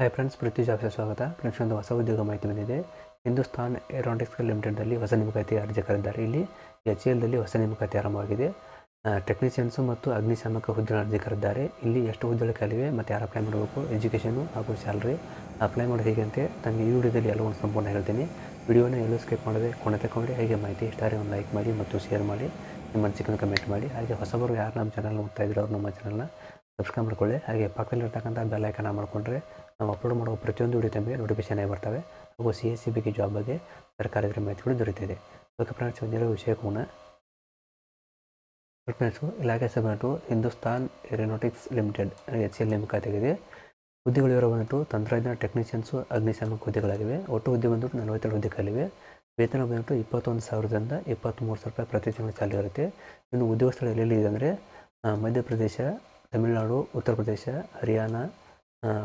Hi friends ಪೃಥ್ವಿ ಜಾಬ್ಸ್ಗೆ ಸ್ವಾಗತ friends ಒಂದು ಹೊಸ ಉದ್ಯೋಗ ಮಾಹಿತಿ ಬಂದಿದೆ ಹಿಂದೂಸ್ತಾನ್ ಏರೋನಾಟಿಕ್ಸ್ ಲಿಮಿಟೆಡ್ನಲ್ಲಿ ಹೊಸ ನೇಮಕಾತಿ ಅರ್ಜಿ ಕರೆದಿದ್ದಾರೆ ಇಲ್ಲಿ ಎಚ್ ಎಲ್ದಲ್ಲಿ ಹೊಸ ನೇಮಕಾತಿ ಆರಂಭವಾಗಿದೆ ಟೆಕ್ನಿಷಿಯನ್ಸು ಮತ್ತು ಅಗ್ನಿಶಾಮಕ ಹುದ್ದೆ ಅರ್ಜಿ ಕರೆದಿದ್ದಾರೆ ಇಲ್ಲಿ ಎಷ್ಟು ಹುದ್ದೆಗಳು ಕಲಿವೆ ಮತ್ತು ಯಾರು ಅಪ್ಲೈ ಮಾಡಬೇಕು ಎಜುಕೇಷನು ಹಾಗೂ ಸ್ಯಾಲ್ರಿ ಅಪ್ಲೈ ಮಾಡೋದು ಹೇಗೆ ನನಗೆ ಈ ವಿಡಿಯೋದಲ್ಲಿ ಎಲ್ಲವನ್ನು ಸಂಪೂರ್ಣ ಹೇಳ್ತೀನಿ ವಿಡಿಯೋನ ಎಲ್ಲೂ ಸ್ಕಿಪ್ ಮಾಡದೆ ಕೊನೆ ತಗೊಂಡು ಹೇಗೆ ಮಾಹಿತಿ ಇಷ್ಟಾರೆ ಒಂದು ಲೈಕ್ ಮಾಡಿ ಮತ್ತು ಶೇರ್ ಮಾಡಿ ನಿಮ್ಮ ಅನಿಸಿಕೆಯನ್ನು ಕಮೆಂಟ್ ಮಾಡಿ ಹಾಗೆ ಹೊಸಬರು ಯಾರು ನಮ್ಮ ಚಾನಲ್ ನೋಡ್ತಾ ಇದ್ರು ಅವ್ರು ನಮ್ಮ ಚಾನಲ್ನ ಸಬ್ಸ್ಕ್ರೈಬ್ ಮಾಡ್ಕೊಳ್ಳಿ. ಹಾಗೆ ಪಕ್ಕದಲ್ಲಿರ್ತಕ್ಕಂಥ ಬೆಲ್ ಐಕನ್ ಆನ್ ಮಾಡಿಕೊಂಡ್ರೆ ನಾವು ಅಪ್ಲೋಡ್ ಮಾಡುವ ಪ್ರತಿಯೊಂದು ವಿಡಿಯೋ ತಮಗೆ ನೋಟಿಫಿಕೇಶನ್ ಆಗಿ ಬರ್ತವೆ. ಹಾಗೂ ಸಿ ಎಸ್ ಸಿ ಬಗ್ಗೆ ಜಾಬ್ ಬಗ್ಗೆ ಸರ್ಕಾರದ ಮಾಹಿತಿಗಳು ದೊರೆಯುತ್ತಿದೆ. ಓಕೆ ಫ್ರೆಂಡ್ಸ್ ವಿಷಯಕ್ಕೆ ಕೂಡ ಫ್ರೆಂಡ್ಸು ಇಲಾಖೆ ಸಭೆಟು Hindustan aeronautics limited H L ನೇಮಕಾತಿಯಾಗಿದೆ ಹುದ್ದೆಗಳು ಇರೋ ಬಂದ್ಬಿಟ್ಟು ತಂತ್ರಜ್ಞಾನ ಟೆಕ್ನಿಷಿಯನ್ಸು ಅಗ್ನಿಶಾಮಕ ಹುದ್ದೆಗಳಾಗಿವೆ ಒಟ್ಟು ಹುದ್ದೆ ಬಂದ್ಬಿಟ್ಟು ನಲವತ್ತೆರಡು ಹುದ್ದೆಗಳಿವೆ ವೇತನ ಬಂದ್ಬಿಟ್ಟು ಇಪ್ಪತ್ತೊಂದು ಸಾವಿರದಿಂದ ಇಪ್ಪತ್ತ್ಮೂರು ಸಾವಿರ ರೂಪಾಯಿ ಪ್ರತಿ ತಿಂಗಳು ಚಾಲು ಇರುತ್ತೆ. ಇನ್ನು ಉದ್ಯೋಗ ಸ್ಥಳ ಎಲ್ಲೆಲ್ಲಿ ಇದೆ ಅಂದರೆ ಮಧ್ಯಪ್ರದೇಶ ತಮಿಳುನಾಡು ಉತ್ತರ ಪ್ರದೇಶ ಹರಿಯಾಣ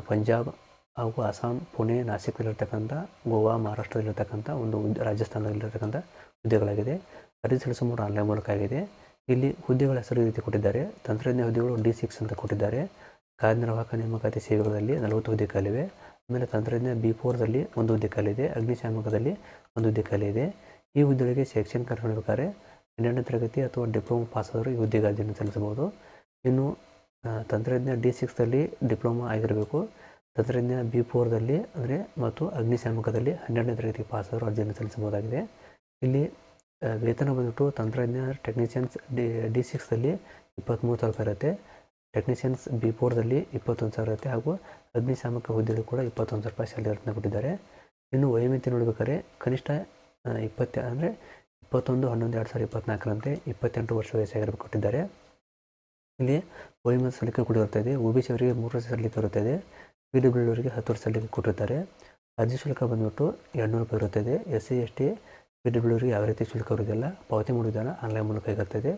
ಪಂಜಾಬ್ ಹಾಗೂ ಅಸ್ಸಾಂ ಪುಣೆ ನಾಸಿಕ್ನಲ್ಲಿರ್ತಕ್ಕಂಥ ಗೋವಾ ಮಹಾರಾಷ್ಟ್ರದಲ್ಲಿರ್ತಕ್ಕಂಥ ಒಂದು ರಾಜಸ್ಥಾನದಲ್ಲಿರ್ತಕ್ಕಂಥ ಹುದ್ದೆಗಳಾಗಿದೆ. ಅರ್ಜಿ ಸಲ್ಲಿಸುವ ಆನ್ಲೈನ್ ಮೂಲಕ ಆಗಿದೆ. ಇಲ್ಲಿ ಹುದ್ದೆಗಳ ಹೆಸರು ರೀತಿ ಕೊಟ್ಟಿದ್ದಾರೆ. ತಂತ್ರಜ್ಞ ಹುದ್ದೆಗಳು ಡಿ ಸಿಕ್ಸ್ ಅಂತ ಕೊಟ್ಟಿದ್ದಾರೆ. ಕಾರ್ಯನಿರ್ವಾಹಕ ನೇಮಕಾತಿ ಸೇವೆಗಳಲ್ಲಿ ನಲವತ್ತು ಹುದ್ದೆ ಕಾಲಿವೆ. ಆಮೇಲೆ ತಂತ್ರಜ್ಞ ಬಿ ಫೋರ್ದಲ್ಲಿ ಒಂದು ಹುದ್ದೆ ಕಾಲಿದೆ. ಅಗ್ನಿಶಾಮಕದಲ್ಲಿ ಒಂದು ಹುದ್ದೆ ಕಾಲಿದೆ. ಇದೆ ಈ ಹುದ್ದೆಗಳಿಗೆ ಶೈಕ್ಷಣಿಕ ಬೇಕಾದ್ರೆ ಹನ್ನೆರಡನೇ ತರಗತಿ ಅಥವಾ ಡಿಪ್ಲೊಮಾ ಪಾಸ್ ಆದರೂ ಈ ಹುದ್ದೆಗೆ ಅರ್ಜಿಯನ್ನು ಸಲ್ಲಿಸಬಹುದು. ಇನ್ನು ಆ, ತಂತ್ರಜ್ಞ ಡಿ ಸಿಕ್ಸಲ್ಲಿ ಡಿಪ್ಲೊಮಾ ಆಗಿರಬೇಕು. ತಂತ್ರಜ್ಞ ಬಿ ಫೋರ್ದಲ್ಲಿ ಅಂದರೆ ಮತ್ತು ಅಗ್ನಿಶಾಮಕದಲ್ಲಿ ಹನ್ನೆರಡನೇ ತರಗತಿ ಪಾಸ್ ಆದರೂ ಅರ್ಜಿಯನ್ನು ಸಲ್ಲಿಸಬಹುದಾಗಿದೆ. ಇಲ್ಲಿ ವೇತನ ಬಂದ್ಬಿಟ್ಟು ತಂತ್ರಜ್ಞ ಟೆಕ್ನಿಷಿಯನ್ಸ್ ಡಿ ಡಿ ಸಿಕ್ಸಲ್ಲಿ ಇಪ್ಪತ್ತ್ಮೂರು ಸಾವಿರ ಇರುತ್ತೆ. ಟೆಕ್ನಿಷಿಯನ್ಸ್ ಬಿ ಫೋರ್ದಲ್ಲಿ ಇಪ್ಪತ್ತೊಂದು ಸಾವಿರ ಇರುತ್ತೆ ಹಾಗೂ ಅಗ್ನಿಶಾಮಕ ಹುದ್ದೆಗಳು ಕೂಡ ಇಪ್ಪತ್ತೊಂದು ಸಾವಿರ ರೂಪಾಯಿ ಸ್ಯಾಲರಿ ಅಂತ ಕೊಟ್ಟಿದ್ದಾರೆ. ಇನ್ನು ವಯೋಮಿತಿ ನೋಡ್ಬೇಕಾದ್ರೆ ಕನಿಷ್ಠ ಇಪ್ಪತ್ತ ಅಂದರೆ ಇಪ್ಪತ್ತೊಂದು ಹನ್ನೊಂದು ಎರಡು ಸಾವಿರದ ಇಪ್ಪತ್ತ್ನಾಲ್ಕರಂತೆ ಇಪ್ಪತ್ತೆಂಟು ವರ್ಷ ವಯಸ್ಸಾಗಿರಬೇಕು ಕೊಟ್ಟಿದ್ದಾರೆ. ಇಲ್ಲಿ ವಯೋಮಿತಿ ಸಲಿಕೆ ಕೂಡ ಇರ್ತದೆ ಒ ಬಿ ಸಿ ಅವರಿಗೆ ಮೂರು ವರ್ಷ ಸಲಿಕೆ ಇರುತ್ತದೆ ಪಿ ಡಬ್ಲ್ಯೂ ಅವರಿಗೆ ಹತ್ತು ವರ್ಷ ಸಲಿಕೆ ಕೊಟ್ಟಿರ್ತಾರೆ ಅರ್ಜಿ ಶುಲ್ಕ ಬಂದ್ಬಿಟ್ಟು ಎರಡುನೂರು ರೂಪಾಯಿ ಇರುತ್ತದೆ S C, S T, P ಅವರಿಗೆ ಯಾವ ರೀತಿ ಶುಲ್ಕ ಇರುವುದಿಲ್ಲ ಪಾವತಿ ಮಾಡುವುದನ್ನು ಆನ್ಲೈನ್ ಮೂಲಕ ಆಗಿರ್ತದೆ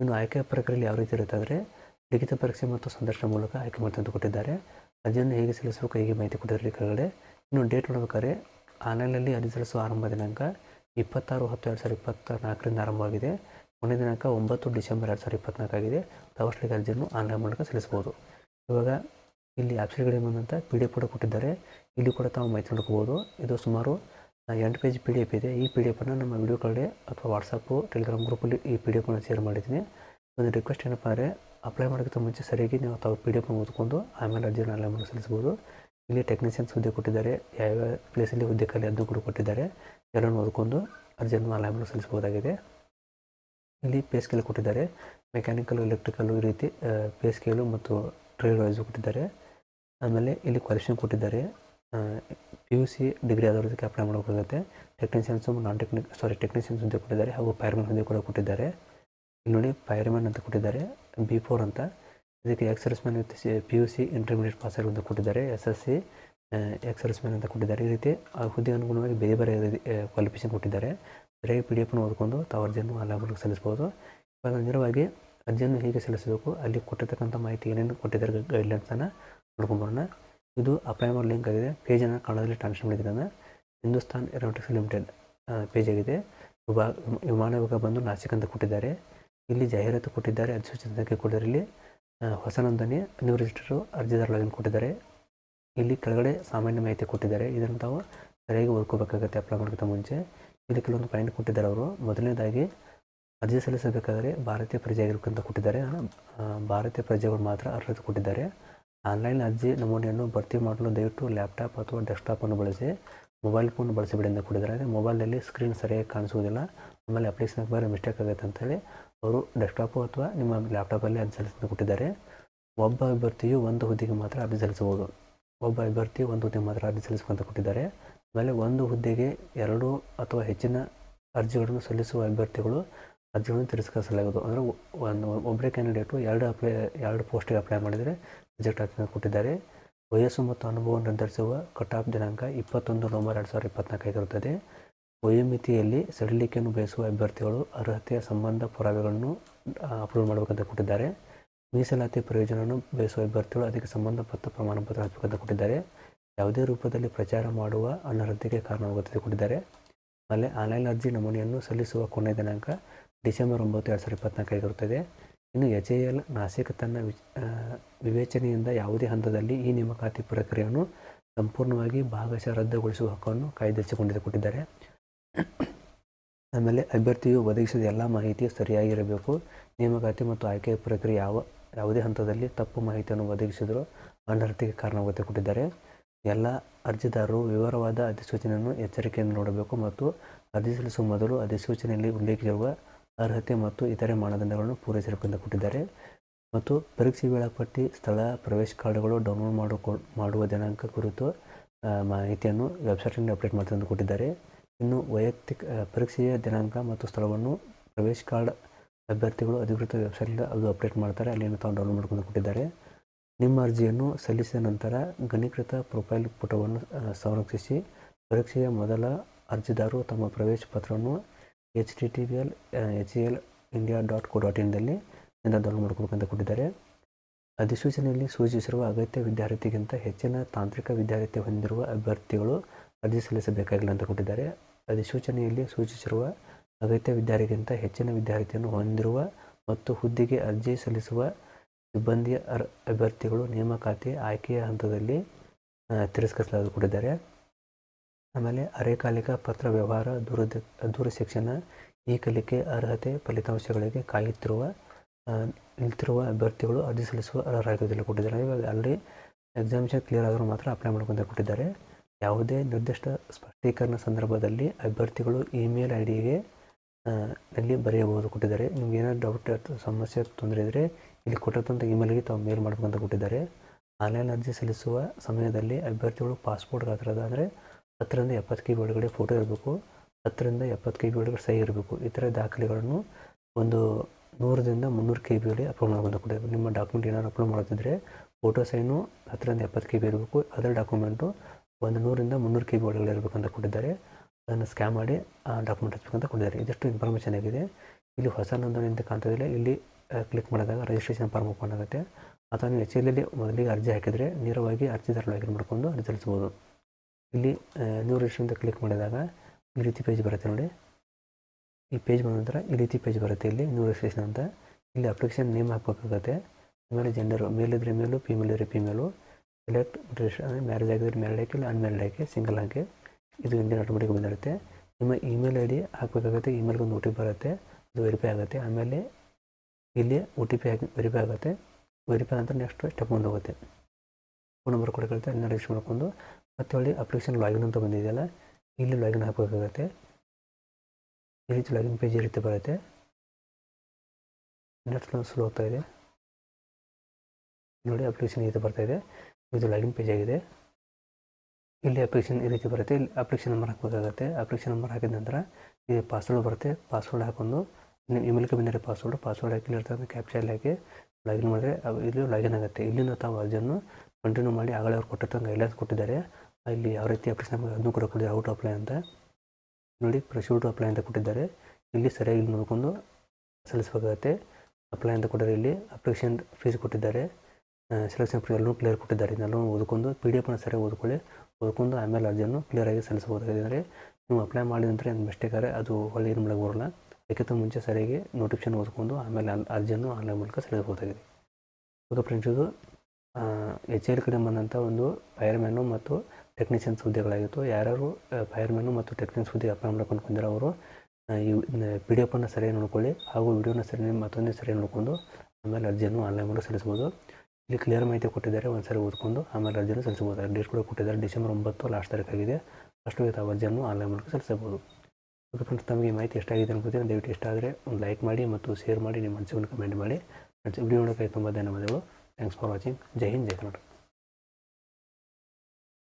ಇನ್ನು ಆಯ್ಕೆ ಪ್ರಕ್ರಿಯೆಯಲ್ಲಿ ಯಾವ ರೀತಿ ಇರುತ್ತೆ ಅಂದರೆ ಲಿಖಿತ ಪರೀಕ್ಷೆ ಮತ್ತು ಸಂದರ್ಶನ ಮೂಲಕ ಆಯ್ಕೆ ಮಾಡ್ತಂತ ಕೊಟ್ಟಿದ್ದಾರೆ. ಅರ್ಜಿಯನ್ನು ಹೇಗೆ ಸಲ್ಲಿಸಬೇಕು, ಹೇಗೆ ಮಾಹಿತಿ ಕೊಟ್ಟಿದ್ದಾರೆ ಕೆಳಗಡೆ. ಇನ್ನು ಡೇಟ್ ನೋಡ್ಬೇಕಾದ್ರೆ ಆನ್ಲೈನಲ್ಲಿ ಅರ್ಜಿ ಸಲ್ಲಿಸುವ ಆರಂಭ ದಿನಾಂಕ ಇಪ್ಪತ್ತಾರು ಹತ್ತು ಎರಡು ಸಾವಿರದ ಇಪ್ಪತ್ತ ನಾಲ್ಕರಿಂದ ಆರಂಭವಾಗಿದೆ. ಕೊನೆಯ ದಿನಾಂಕ ಒಂಬತ್ತು ಡಿಸೆಂಬರ್ ಎರಡು ಸಾವಿರದ ಇಪ್ಪತ್ನಾಲ್ಕಾಗಿದೆ ತಾವಷ್ಟಕ್ಕೆ ಅರ್ಜಿಯನ್ನು ಆನ್ಲೈನ್ ಮೂಲಕ ಸಲ್ಲಿಸ್ಬೋದು ಇವಾಗ ಇಲ್ಲಿ ಆಪ್ಷನ್ಗಳಿಗೆ ಬಂದಂಥ ಪಿ ಡಿ ಎಫ್ ಕೂಡ ಕೊಟ್ಟಿದ್ದಾರೆ. ಇಲ್ಲಿ ಕೂಡ ತಾವು ಮಾಹಿತಿ ನೋಡ್ಕೋಬೋದು ಇದು ಸುಮಾರು ಎಂಟು ಪೇಜ್ ಪಿ ಡಿ ಎಫ್ ಇದೆ. ಈ ಪಿ ಡಿ ಎಫನ್ನು ನಮ್ಮ ವಿಡಿಯೋ ಕಡೆ ಅಥವಾ ವಾಟ್ಸಪ್ಪು ಟೆಲಿಗ್ರಾಮ್ ಗ್ರೂಪಲ್ಲಿ ಈ ಪಿ ಡಿ ಎಫನ್ನು ಶೇರ್ ಮಾಡಿದ್ದೀನಿ. ಒಂದು ರಿಕ್ವೆಸ್ಟ್ ಏನಪ್ಪ ಅಂದರೆ ಅಪ್ಲೈ ಮಾಡೋಕ್ಕಿಂತ ಮುಂಚೆ ಸರಿಯಾಗಿ ನೀವು ತಾವು ಪಿ ಡಿ ಎಫ್ನ ಓದ್ಕೊಂಡು ಆಮೇಲೆ ಅರ್ಜಿಯನ್ನು ಆನ್ಲೈನ್ ಮೂಲಕ ಸಲ್ಲಿಸ್ಬೋದು ಇಲ್ಲಿ ಟೆಕ್ನಿಷಿಯನ್ಸ್ ಹುದ್ದೆ ಕೊಟ್ಟಿದ್ದಾರೆ. ಯಾವ್ಯಾವ ಪ್ಲೇಸಲ್ಲಿ ಹುದ್ದೆ ಖಾಲಿ ಅದನ್ನು ಕೂಡ ಕೊಟ್ಟಿದ್ದಾರೆ. ಎಲ್ಲವನ್ನು ಓದ್ಕೊಂಡು ಅರ್ಜಿಯನ್ನು ಆನ್ಲೈನ್ ಮೂಲಕ ಸಲ್ಲಿಸ್ಬೋದಾಗಿದೆ ಇಲ್ಲಿ ಪೇ ಸ್ಕೇಲ್ ಕೊಟ್ಟಿದ್ದಾರೆ. ಮೆಕ್ಯಾನಿಕಲ್ ಎಲೆಕ್ಟ್ರಿಕಲ್ ಈ ರೀತಿ ಪೇ ಸ್ಕೇಲು ಮತ್ತು ಟ್ರೇಡ್ ವೈಸು ಕೊಟ್ಟಿದ್ದಾರೆ. ಆಮೇಲೆ ಇಲ್ಲಿ ಕ್ವಾಲಿಫಿಕೇಷನ್ ಕೊಟ್ಟಿದ್ದಾರೆ. ಪಿ ಯು ಸಿ ಡಿಗ್ರಿ ಆದವ್ರಿಗೆ ಅಪ್ಲೈ ಮಾಡಬೇಕಾಗುತ್ತೆ technicians non technic sorry technicians ಅಂತ ಕೊಟ್ಟಿದ್ದಾರೆ ಹಾಗೂ ಫೈರ್ಮನ್ ಅಂತ ಕೂಡ ಕೊಟ್ಟಿದ್ದಾರೆ. ಇಲ್ಲಿ ನೋಡಿ ಫೈರ್ಮನ್ ಅಂತ ಕೊಟ್ಟಿದ್ದಾರೆ. ಬಿ ಫೋರ್ ಅಂತ. ಇದಕ್ಕೆ ex service man with P U C intermediate pass ಆಗಿರೋದು ಕೊಟ್ಟಿದ್ದಾರೆ. S S C ex service man ಅಂತ ಕೊಟ್ಟಿದ್ದಾರೆ. ಈ ರೀತಿ ಆ ಹುದ್ದೆ ಅನುಗುಣವಾಗಿ ಬೇರೆ ಬೇರೆ ಕ್ವಾಲಿಫಿಕೇಷನ್ ಕೊಟ್ಟಿದ್ದಾರೆ. ಸರಿಯಾಗಿ ಪಿ ಡಿ ಎಫ್ನ ಓದ್ಕೊಂಡು ತಾವು ಅರ್ಜಿಯನ್ನು ಆ ಮೂಲಕ ಸಲ್ಲಿಸ್ಬೋದು ಇವಾಗ ನೇರವಾಗಿ ಅರ್ಜಿಯನ್ನು ಹೇಗೆ ಸಲ್ಲಿಸಬೇಕು, ಅಲ್ಲಿ ಕೊಟ್ಟಿರ್ತಕ್ಕಂಥ ಮಾಹಿತಿ ಏನೇನು ಕೊಟ್ಟಿದ್ದಾರೆ ಗೈಡ್ಲೈನ್ಸನ್ನು ನೋಡ್ಕೊಂಬರೋಣ ಇದು ಅಪ್ಲೈ ಮಾಡೋ ಲಿಂಕ್ ಆಗಿದೆ. ಪೇಜನ್ನು ಕನ್ನಡದಲ್ಲಿ ಟ್ರಾನ್ಸ್ಲೇಟ್ ಮಾಡಿದ್ದೀನಿ ಹಿಂದೂಸ್ತಾನ್ ಏರೋನಾಟಿಕ್ಸ್ ಲಿಮಿಟೆಡ್ ಪೇಜ್ ಆಗಿದೆ. ವಿಭಾಗ ವಿಮಾನ ವಿಭಾಗ ಬಂದು ನಾಸಿಕ್ ಅಂತ ಕೊಟ್ಟಿದ್ದಾರೆ. ಇಲ್ಲಿ ಜಾಹೀರಾತು ಕೊಟ್ಟಿದ್ದಾರೆ ಅಧಿಸೂಚನೆ ಕೊಟ್ಟಿದ್ದಾರೆ ಇಲ್ಲಿ. ಹೊಸ ನೋಂದಣಿ ನ್ಯೂ ರಿಜಿಸ್ಟರು ಅರ್ಜಿದಾರ ಲಾಗಿನ್ ಕೊಟ್ಟಿದ್ದಾರೆ. ಇಲ್ಲಿ ಕೆಳಗಡೆ ಸಾಮಾನ್ಯ ಮಾಹಿತಿ ಕೊಟ್ಟಿದ್ದಾರೆ. ಇದನ್ನು ತಾವು ಸರಿಯಾಗಿ ಓದ್ಕೋಬೇಕಾಗತ್ತೆ ಅಪ್ಲೈ ಮಾಡೋಕ್ಕಿಂತ ಮುಂಚೆ. ಇಲ್ಲಿ ಕೆಲವೊಂದು ಪಾಯಿಂಟ್ ಕೊಟ್ಟಿದ್ದಾರೆ ಅವರು. ಮೊದಲನೇದಾಗಿ ಅರ್ಜಿ ಸಲ್ಲಿಸಬೇಕಾದರೆ ಭಾರತೀಯ ಪ್ರಜೆ ಆಗಿರ್ಬೇಕಂತ ಕೊಟ್ಟಿದ್ದಾರೆ. ಭಾರತೀಯ ಪ್ರಜೆಗಳು ಮಾತ್ರ ಅರ್ಹತೆ ಕೊಟ್ಟಿದ್ದಾರೆ. ಆನ್ಲೈನ್ ಅರ್ಜಿ ನಮೂನೆಯನ್ನು ಭರ್ತಿ ಮಾಡಲು ದಯವಿಟ್ಟು ಲ್ಯಾಪ್ಟಾಪ್ ಅಥವಾ ಡೆಸ್ಕ್ಟಾಪನ್ನು ಬಳಸಿ, ಮೊಬೈಲ್ ಫೋನ್ ಬಳಸಬೇಡಿ ಅಂತ ಕೊಟ್ಟಿದ್ದಾರೆ. ಅಂದರೆ ಮೊಬೈಲಲ್ಲಿ ಸ್ಕ್ರೀನ್ ಸರಿಯಾಗಿ ಕಾಣಿಸುವುದಿಲ್ಲ. ಆಮೇಲೆ ಅಪ್ಲಿಕೇಶನ್ ಬೇರೆ ಮಿಸ್ಟೇಕ್ ಆಗುತ್ತೆ ಅಂತೇಳಿ ಅವರು ಡೆಸ್ಕ್ಟಾಪು ಅಥವಾ ನಿಮ್ಮ ಲ್ಯಾಪ್ಟಾಪಲ್ಲಿ ಅರ್ಜಿ ಸಲ್ಲಿಸಿ ಕೊಟ್ಟಿದ್ದಾರೆ. ಒಬ್ಬ ಅಭ್ಯರ್ಥಿಯು ಒಂದು ಹುದ್ದೆಗೆ ಮಾತ್ರ ಅರ್ಜಿ ಸಲ್ಲಿಸಬಹುದು. ಒಬ್ಬ ಅಭ್ಯರ್ಥಿ ಒಂದು ಹುದ್ದೆಗೆ ಮಾತ್ರ ಅರ್ಜಿ ಸಲ್ಲಿಸಬೇಕಂತ ಕೊಟ್ಟಿದ್ದಾರೆ. ಆಮೇಲೆ ಒಂದು ಹುದ್ದೆಗೆ ಎರಡು ಅಥವಾ ಹೆಚ್ಚಿನ ಅರ್ಜಿಗಳನ್ನು ಸಲ್ಲಿಸುವ ಅಭ್ಯರ್ಥಿಗಳು ಅರ್ಜಿಗಳನ್ನು ತಿರಸ್ಕರಿಸಲಾಗುವುದು. ಅಂದರೆ ಒಂದು ಒಬ್ಬರೇ ಕ್ಯಾಂಡಿಡೇಟು ಎರಡು ಅಪ್ಲೈ ಎರಡು ಪೋಸ್ಟಿಗೆ ಅಪ್ಲೈ ಮಾಡಿದರೆ ರಿಜೆಕ್ಟ್ ಆಗ್ತದೆ ಕೊಟ್ಟಿದ್ದಾರೆ. ವಯಸ್ಸು ಮತ್ತು ಅನುಭವ ನಿರ್ಧರಿಸುವ ಕಟ್ ದಿನಾಂಕ ಇಪ್ಪತ್ತೊಂದು ನವೆಂಬರ್ ಎರಡು ಸಾವಿರದ ಇಪ್ಪತ್ನಾಲ್ಕಾಗಿರುತ್ತದೆ ವಯೋಮಿತಿಯಲ್ಲಿ ಸಡಿಲಿಕೆಯನ್ನು ಬಯಸುವ ಅಭ್ಯರ್ಥಿಗಳು ಅರ್ಹತೆಯ ಸಂಬಂಧ ಪುರಾವೆಗಳನ್ನು ಅಪ್ಲೋಡ್ ಮಾಡಬೇಕಂತ ಕೊಟ್ಟಿದ್ದಾರೆ. ಮೀಸಲಾತಿ ಪ್ರಯೋಜನವನ್ನು ಬಯಸುವ ಅಭ್ಯರ್ಥಿಗಳು ಅದಕ್ಕೆ ಸಂಬಂಧಪಟ್ಟ ಪ್ರಮಾಣಪತ್ರ ಹಾಕಬೇಕಂತ ಕೊಟ್ಟಿದ್ದಾರೆ. ಯಾವುದೇ ರೂಪದಲ್ಲಿ ಪ್ರಚಾರ ಮಾಡುವ ಅನರ್ಹತೆಗೆ ಕಾರಣವಾಗುತ್ತದೆ ಕೊಟ್ಟಿದ್ದಾರೆ ಆಮೇಲೆ ಆನ್ಲೈನ್ ಅರ್ಜಿ ನಮೂನೆಯನ್ನು ಸಲ್ಲಿಸುವ ಕೊನೆಯ ದಿನಾಂಕ ಡಿಸೆಂಬರ್ ಒಂಬತ್ತು, ಎರಡು ಸಾವಿರದ ಇಪ್ಪತ್ನಾಲ್ಕಾಗಿರುತ್ತದೆ ಇನ್ನು ಎಚ್ ಎ ಎಲ್ ನಾಸಿಕ್ ತನ್ನ ವಿಚ್- ವಿವೇಚನೆಯಿಂದ ಯಾವುದೇ ಹಂತದಲ್ಲಿ ಈ ನೇಮಕಾತಿ ಪ್ರಕ್ರಿಯೆಯನ್ನು ಸಂಪೂರ್ಣವಾಗಿ ಭಾಗಶಃ ರದ್ದುಗೊಳಿಸುವ ಹಕ್ಕನ್ನು ಕಾಯ್ದಿರಿಸಿಕೊಂಡಿದ್ದು ಕೊಟ್ಟಿದ್ದಾರೆ ಆಮೇಲೆ ಅಭ್ಯರ್ಥಿಯು ಒದಗಿಸಿದ ಎಲ್ಲ ಮಾಹಿತಿ ಸರಿಯಾಗಿರಬೇಕು. ನೇಮಕಾತಿ ಮತ್ತು ಆಯ್ಕೆ ಪ್ರಕ್ರಿಯೆ ಯಾವ, ಯಾವುದೇ ಹಂತದಲ್ಲಿ ತಪ್ಪು ಮಾಹಿತಿಯನ್ನು ಒದಗಿಸಿದರೂ ಅನರ್ಹತೆಗೆ ಕಾರಣವಾಗುತ್ತೆ ಕೊಟ್ಟಿದ್ದಾರೆ ಎಲ್ಲ ಅರ್ಜಿದಾರರು ವಿವರವಾದ ಅಧಿಸೂಚನೆಯನ್ನು ಎಚ್ಚರಿಕೆಯಿಂದ ನೋಡಬೇಕು ಮತ್ತು ಅರ್ಜಿ ಸಲ್ಲಿಸುವ ಮೊದಲು ಅಧಿಸೂಚನೆಯಲ್ಲಿ ಉಲ್ಲೇಖಿಸಿರುವ ಅರ್ಹತೆ ಮತ್ತು ಇತರೆ ಮಾನದಂಡಗಳನ್ನು ಪೂರೈಸಬೇಕು ಎಂದು ಕೊಟ್ಟಿದ್ದಾರೆ ಮತ್ತು ಪರೀಕ್ಷೆ ವೇಳಾಪಟ್ಟಿ, ಸ್ಥಳ, ಪ್ರವೇಶ ಕಾರ್ಡ್ಗಳು ಡೌನ್ಲೋಡ್ ಮಾಡಿಕೊ ಮಾಡುವ ದಿನಾಂಕ ಕುರಿತು ಮಾಹಿತಿಯನ್ನು ವೆಬ್ಸೈಟ್ನಲ್ಲಿ ಅಪ್ಡೇಟ್ ಮಾಡ್ತಂದು ಕೊಟ್ಟಿದ್ದಾರೆ ಇನ್ನು ವೈಯಕ್ತಿಕ ಪರೀಕ್ಷೆಯ ದಿನಾಂಕ ಮತ್ತು ಸ್ಥಳವನ್ನು ಪ್ರವೇಶ ಕಾರ್ಡ್ ಅಭ್ಯರ್ಥಿಗಳು ಅಧಿಕೃತ ವೆಬ್ಸೈಟ್ನಿಂದ ಅದು ಅಪ್ಡೇಟ್ ಮಾಡ್ತಾರೆ. ಅಲ್ಲಿಂದ ತಾವು ಡೌನ್ಲೋಡ್ ಮಾಡ್ಕೊಂಡು ಕೊಟ್ಟಿದ್ದಾರೆ. ನಿಮ್ಮ ಅರ್ಜಿಯನ್ನು ಸಲ್ಲಿಸಿದ ನಂತರ ಘನೀಕೃತ ಪ್ರೊಫೈಲ್ ಪುಟವನ್ನು ಸಂರಕ್ಷಿಸಿ ಪರೀಕ್ಷೆಯ ಮೊದಲ ಅರ್ಜಿದಾರರು ತಮ್ಮ ಪ್ರವೇಶ ಪತ್ರವನ್ನು H T T B L H L India dot co dot ಇನ್ದಲ್ಲಿ download ಮಾಡ್ಕೋಬೇಕಂತ ಕೊಟ್ಟಿದ್ದಾರೆ. ಅಧಿಸೂಚನೆಯಲ್ಲಿ ಸೂಚಿಸಿರುವ ಅಗತ್ಯ ವಿದ್ಯಾರ್ಥಿಗಿಂತ ಹೆಚ್ಚಿನ ತಾಂತ್ರಿಕ ವಿದ್ಯಾರ್ಥಿ ಹೊಂದಿರುವ ಅಭ್ಯರ್ಥಿಗಳು ಅರ್ಜಿ ಸಲ್ಲಿಸಬೇಕಾಗಿಲ್ಲ ಅಂತ ಕೊಟ್ಟಿದ್ದಾರೆ. ಅಧಿಸೂಚನೆಯಲ್ಲಿ ಸೂಚಿಸಿರುವ ಅಗತ್ಯ ವಿದ್ಯಾರ್ಥಿಗಿಂತ ಹೆಚ್ಚಿನ ವಿದ್ಯಾರ್ಥಿಯನ್ನು ಹೊಂದಿರುವ ಮತ್ತು ಹುದ್ದೆಗೆ ಅರ್ಜಿ ಸಲ್ಲಿಸುವ ಸಿಬ್ಬಂದಿಯ ಅರ್, ಅಭ್ಯರ್ಥಿಗಳು ನೇಮಕಾತಿ ಆಯ್ಕೆಯ ಹಂತದಲ್ಲಿ ತಿರಸ್ಕರಿಸಲಾಗಿ ತಿರಸ್ಕರಿಸಲಾದ ಕೊಟ್ಟಿದ್ದಾರೆ ಆಮೇಲೆ ಅರೆಕಾಲಿಕ ಪತ್ರ ವ್ಯವಹಾರ ದೂರದ ದೂರ ಶಿಕ್ಷಣ ಈ ಕಲಿಕೆ ಅರ್ಹತೆ ಫಲಿತಾಂಶಗಳಿಗೆ ಕಾಯುತ್ತಿರುವ ನಿಂತಿರುವ ಅಭ್ಯರ್ಥಿಗಳು ಅರ್ಜಿ ಸಲ್ಲಿಸುವ ಅರ್ಹರಾಗಿದ್ದಲ್ಲಿ ಕೊಟ್ಟಿದ್ದಾರೆ. ಇವಾಗ ಅಲ್ಲಿ ಎಕ್ಸಾಮಿನೇಷನ್ ಕ್ಲಿಯರ್ ಆದರೂ ಮಾತ್ರ ಅಪ್ಲೈ ಮಾಡ್ಕೊಂಡು ಕೊಟ್ಟಿದ್ದಾರೆ. ಯಾವುದೇ ನಿರ್ದಿಷ್ಟ ಸ್ಪಷ್ಟೀಕರಣ ಸಂದರ್ಭದಲ್ಲಿ ಅಭ್ಯರ್ಥಿಗಳು ಇಮೇಲ್ ಐ ಡಿಗೆ ನಲ್ಲಿ ಬರೆಯಬಹುದು, ಕೊಟ್ಟಿದ್ದಾರೆ. ನಿಮ್ಗೆ ಏನಾದ್ರು ಡೌಟ್ ಅಥವಾ ಸಮಸ್ಯೆ ತೊಂದರೆ ಇದ್ದರೆ ಇಲ್ಲಿ ಕೊಟ್ಟಿರ್ತಂಥ ಇಮೇಲ್ಗೆ ತಾವು ಮೇಲ್ ಮಾಡ್ಬೇಕಂತ ಕೊಟ್ಟಿದ್ದಾರೆ. ಆನ್ಲೈನ್ ಅರ್ಜಿ ಸಲ್ಲಿಸುವ ಸಮಯದಲ್ಲಿ ಅಭ್ಯರ್ಥಿಗಳು ಪಾಸ್ಪೋರ್ಟ್ ಗಾತ್ರದ ಅಂದರೆ ಹತ್ತರಿಂದ ಎಪ್ಪತ್ತು ಕೆ ಬಿ ಒಳಗಡೆ ಫೋಟೋ ಇರಬೇಕು, ಹತ್ತರಿಂದ ಎಪ್ಪತ್ತು ಕೆ ಬಿ ಒಳಗಡೆ ಸಹಿ ಇರಬೇಕು. ಇತರ ದಾಖಲೆಗಳನ್ನು ಒಂದು ನೂರರಿಂದ ಮುನ್ನೂರು ಕೆ ಬಿಯಲ್ಲಿ ಅಪ್ಲೋಡ್ ಮಾಡ್ಕೊಂಡು ಕೊಟ್ಟಿದ್ದಾರೆ. ನಿಮ್ಮ ಡಾಕ್ಯುಮೆಂಟ್ ಏನಾದ್ರು ಅಪ್ಲೋಡ್ ಮಾಡ್ತಿದ್ರೆ ಫೋಟೋ ಸೈನು ಹತ್ತರಿಂದ ಎಪ್ಪತ್ತು ಕೆ ಬಿ ಇರಬೇಕು. ಅದರ ಡಾಕ್ಯುಮೆಂಟು ಒಂದು ನೂರರಿಂದ ಮುನ್ನೂರು ಕೆ ಬಿ ಒಳಗಡೆ ಇರಬೇಕಂತ ಕೊಟ್ಟಿದ್ದಾರೆ. ಅದನ್ನು ಸ್ಕ್ಯಾನ್ ಮಾಡಿ ಡಾಕ್ಯುಮೆಂಟ್ ಹಚ್ಬೇಕಂತ ಕೊಟ್ಟಿದ್ದಾರೆ. ಇದಿಷ್ಟು ಇನ್ಫಾರ್ಮೇಷನ್ ಆಗಿದೆ. ಇಲ್ಲಿ ಹೊಸ ನೋಂದಣಿ ಅಂತ ಕಾಣ್ತದಿಲ್ಲ ಇಲ್ಲಿ ಕ್ಲಿಕ್ ಮಾಡಿದಾಗ ರಿಜಿಸ್ಟ್ರೇಷನ್ ಫಾರ್ಮ್ ಓಪನ್ ಆಗುತ್ತೆ. ಅಥವಾ ನೀವು ಎಚ್ ಎಲ್ ಮೊದಲಿಗೆ ಅರ್ಜಿ ಹಾಕಿದರೆ ನೇರವಾಗಿ ಅರ್ಜಿದಾರ ಲಾಗಿನ್ ಮಾಡಿಕೊಂಡು ಅರ್ಜಿ ಸಲ್ಲಿಸ್ಬೋದು ಇಲ್ಲಿ ನ್ಯೂ ರಿಜಿಸ್ಟ್ರ್ ಅಂತ ಕ್ಲಿಕ್ ಮಾಡಿದಾಗ ಈ ರೀತಿ ಪೇಜ್ ಬರುತ್ತೆ ನೋಡಿ. ಈ ಪೇಜ್ ಬಂದ ನಂತರ ಈ ರೀತಿ ಪೇಜ್ ಬರುತ್ತೆ ಇಲ್ಲಿ ನ್ಯೂ ರಿಜಿಸ್ಟ್ರೇಷನ್ ಅಂತ. ಇಲ್ಲಿ ಅಪ್ಲಿಕೇಶನ್ ನೇಮ್ ಹಾಕಬೇಕಾಗುತ್ತೆ. ಆಮೇಲೆ ಜೆಂಡರು ಮೇಲ್ ಇದ್ದರೆ ಮೇಲು ಫೀಮೇಲ್ ಇದ್ದರೆ ಫೀಮೇಲು ಸೆಲೆಕ್ಟ್ ಮ್ಯಾರೇಜ್ ಆಗಿದ್ರೆ ಮ್ಯಾರೇಡ್ ಹಾಕಿ ಇಲ್ಲ ಅನ್ಮ್ಯಾರೇಜ್ ಹಾಕಿ ಸಿಂಗಲ್ ಹಾಕಿ ಇದು ಇಂಡಿಯನ್ ಆಟೋಮೆಟಿಕ್ ಬಂದಿರುತ್ತೆ. ನಿಮ್ಮ ಇಮೇಲ್ ಐ ಡಿ ಹಾಕಬೇಕಾಗುತ್ತೆ ಇಮೇಲ್ಗೆ ಒಂದು ಒ ಟಿ ಪಿ ಬರುತ್ತೆ, ಅದು ವೆರಿಫೈ ಆಗುತ್ತೆ. ಆಮೇಲೆ ಇಲ್ಲಿ ಒ ಟಿ ಪಿ ಹಾಕಿ ವೆರಿಫೈ ಆಗುತ್ತೆ. ವೆರಿಫೈ ನಂತರ ನೆಕ್ಸ್ಟ್ ಸ್ಟೆಪ್ ಮುಂದೆ ಹೋಗುತ್ತೆ. ಫೋನ್ ನಂಬರ್ ಕೊಡಕ್ಕೆ ಅದನ್ನ ರಿಜಿಸ್ಟರ್ ಮಾಡ್ಕೊಂಡು. ಮತ್ತೆ ಹೊಳ್ಳಿ ಅಪ್ಲಿಕೇಶನ್ ಲಾಗಿನ್ ಅಂತ ಬಂದಿದೆಯಲ್ಲ, ಇಲ್ಲಿ ಲಾಗಿನ್ ಹಾಕಬೇಕಾಗುತ್ತೆ. ಈ ರೀತಿ ಲಾಗಿನ್ ಪೇಜ್ ಈ ರೀತಿ ಬರುತ್ತೆ. ನೆಟ್ ಸ್ಲೋ ಹೋಗ್ತಾ ಇದೆ. ನೋಡಿ ಅಪ್ಲಿಕೇಶನ್ ಈ ರೀತಿ ಬರ್ತಾ ಇದೆ. ಇದು ಲಾಗಿನ್ ಪೇಜ್ ಆಗಿದೆ. ಇಲ್ಲಿ ಅಪ್ಲಿಕೇಶನ್ ಈ ರೀತಿ ಬರುತ್ತೆ. ಇಲ್ಲಿ ಅಪ್ಲಿಕೇಶನ್ ನಂಬರ್ ಹಾಕಬೇಕಾಗುತ್ತೆ. ಅಪ್ಲಿಕೇಶನ್ ನಂಬರ್ ಹಾಕಿದ ನಂತರ ಇಲ್ಲಿ ಪಾಸ್ವರ್ಡ್ ಬರುತ್ತೆ. ಪಾಸ್ವರ್ಡ್ ಹಾಕೊಂಡು ನಿಮ್ಮ ಇಮೇಲ್ಗೆ ಬಂದರೆ ಪಾಸ್ವರ್ಡ್ ಪಾಸ್ವರ್ಡ್ ಹಾಕಿ ಇರ್ತಕ್ಕಂಥ ಕ್ಯಾಪ್ಚರ್ ಹಾಕಿ ಲಾಗಿನ್ ಮಾಡಿದ್ರೆ ಇಲ್ಲಿ ಲಾಗಿನ್ ಆಗುತ್ತೆ. ಇಲ್ಲಿಂದ ತಾವು ಅರ್ಜಿಯನ್ನು ಕಂಟಿನ್ಯೂ ಮಾಡಿ ಆಗಲೇ ಅವ್ರು ಕೊಟ್ಟಿರ್ತಂಗೆ ಗೈಡ್ಲೈನ್ಸ್ ಕೊಟ್ಟಿದ್ದಾರೆ. ಇಲ್ಲಿ ಯಾವ ರೀತಿ ಅಪ್ಲಿಕೇಶನ್ ಅದನ್ನು ಕೂಡ ಕೊಟ್ಟಿದ್ದಾರೆ ಔಟ್ ಅಪ್ಲೈ ಅಂತ ನೋಡಿ ಪ್ರೊಸೀಡ್ ಟು ಅಪ್ಲೈ ಅಂತ ಕೊಟ್ಟಿದ್ದಾರೆ. ಇಲ್ಲಿ ಸರಿಯಾಗಿ ನೋಡಿಕೊಂಡು ಸಲ್ಲಿಸಬೇಕಾಗತ್ತೆ. ಅಪ್ಲೈ ಅಂತ ಕೊಟ್ಟರೆ ಇಲ್ಲಿ. ಅಪ್ಲಿಕೇಶನ್ ಫೀಸ್ ಕೊಟ್ಟಿದ್ದಾರೆ. ಸೆಲೆಕ್ಷನ್ ಎಲ್ಲರೂ ಕ್ಲಿಯರ್ ಕೊಟ್ಟಿದ್ದಾರೆ. ಇದನ್ನೆಲ್ಲವೂ ಓದ್ಕೊಂಡು ಪಿ ಡಿ ಎಫ್ನ ಸರಿಯಾಗಿ ಓದ್ಕೊಳ್ಳಿ. ಓದ್ಕೊಂಡು ಆಮೇಲೆ ಅರ್ಜಿಯನ್ನು ಕ್ಲಿಯರಾಗಿ ಸಲ್ಲಿಸಬಹುದಾಗಿದ್ದರೆ ನೀವು ಅಪ್ಲೈ ಮಾಡಿದ ನಂತರ ಏನು ಮಿಸ್ಟೇಕ್ ಆದರೆ ಅದು ಒಳ್ಳೆ ಏನು ಮಾಡಕ್ಕೆ ಬರೋಲ್ಲ. ಅದಕ್ಕಿಂತ ಮುಂಚೆ ಸರಿಯಾಗಿ ನೋಟಿಫಿಕೇಶನ್ ಓದ್ಕೊಂಡು ಆಮೇಲೆ ಅರ್ಜಿಯನ್ನು ಆನ್ಲೈನ್ ಮೂಲಕ ಸಲ್ಲಿಸಬಹುದಾಗಿದೆ. ಓಕೆ ಫ್ರೆಂಡ್ಸ್ ಇದು ಎಚ್ ಎಲ್ ಕಡೆ ಬಂದಂಥ ಒಂದು ಫೈರ್ಮ್ಯಾನು ಮತ್ತು ಟೆಕ್ನಿಷಿಯನ್ಸ್ ಹುದ್ದೆಗಳಾಗಿತ್ತು ಯಾರ್ಯಾರು ಫೈರ್ಮ್ಯಾನು ಮತ್ತು ಟೆಕ್ನಿಷಿಯನ್ಸ್ ಹುದ್ದೆ ಅಪ್ಲೈ ಮಾಡ್ಕೊಂಡು ಅವರು ಈ ಪಿ ಡಿ ಎಫನ್ನು ಸರಿಯಾಗಿ ನೋಡ್ಕೊಳ್ಳಿ ಹಾಗೂ ವಿಡಿಯೋನ ಸರಿ ಮತ್ತೊಂದೇ ಸರಿಯಾಗಿ ನೋಡಿಕೊಂಡು ಆಮೇಲೆ ಅರ್ಜಿಯನ್ನು ಆನ್ಲೈನ್ ಮೂಲಕ ಸಲ್ಲಿಸ್ಬೋದು ಇಲ್ಲಿ ಕ್ಲಿಯರ್ ಮಾಹಿತಿ ಕೊಟ್ಟಿದ್ದಾರೆ. ಒಂದು ಸಾರಿ ಓದ್ಕೊಂಡು ಆಮೇಲೆ ಅರ್ಜಿಯನ್ನು ಸಲ್ಲಿಸಬಹುದು. ಡೇಟ್ ಕೂಡ ಕೊಟ್ಟಿದ್ದಾರೆ. ಡಿಸೆಂಬರ್ ಒಂಬತ್ತು ಲಾಸ್ಟ್ ತಾರೀಕಾಗಿದೆ ಫಸ್ಟ್ ತಾವು ಅರ್ಜಿಯನ್ನು ಆನ್ಲೈನ್ ಮೂಲಕ ಸಲ್ಲಿಸಬಹುದು. ಓಕೆ ಫ್ರೆಂಡ್ಸ್ ತಮಗೆ ಮಾಹಿತಿ ಎಷ್ಟಾಗಿದೆ ಅನ್ಕೋತೀನಿ ದಯವಿಟ್ಟು ಇಷ್ಟ ಆದರೆ ಒಂದು ಲೈಕ್ ಮಾಡಿ ಮತ್ತು ಶೇರ್ ಮಾಡಿ, ನಿಮ್ಮ ಅನಿಸಿಕೆಯನ್ನು ಕಮೆಂಟ್ ಮಾಡಿ. ವಿಡಿಯೋ ನೋಡೋಕ್ಕೆ ತುಂಬ ಧನ್ಯವಾದಗಳು. Thanks for watching Jai Hind, Jai Karnataka.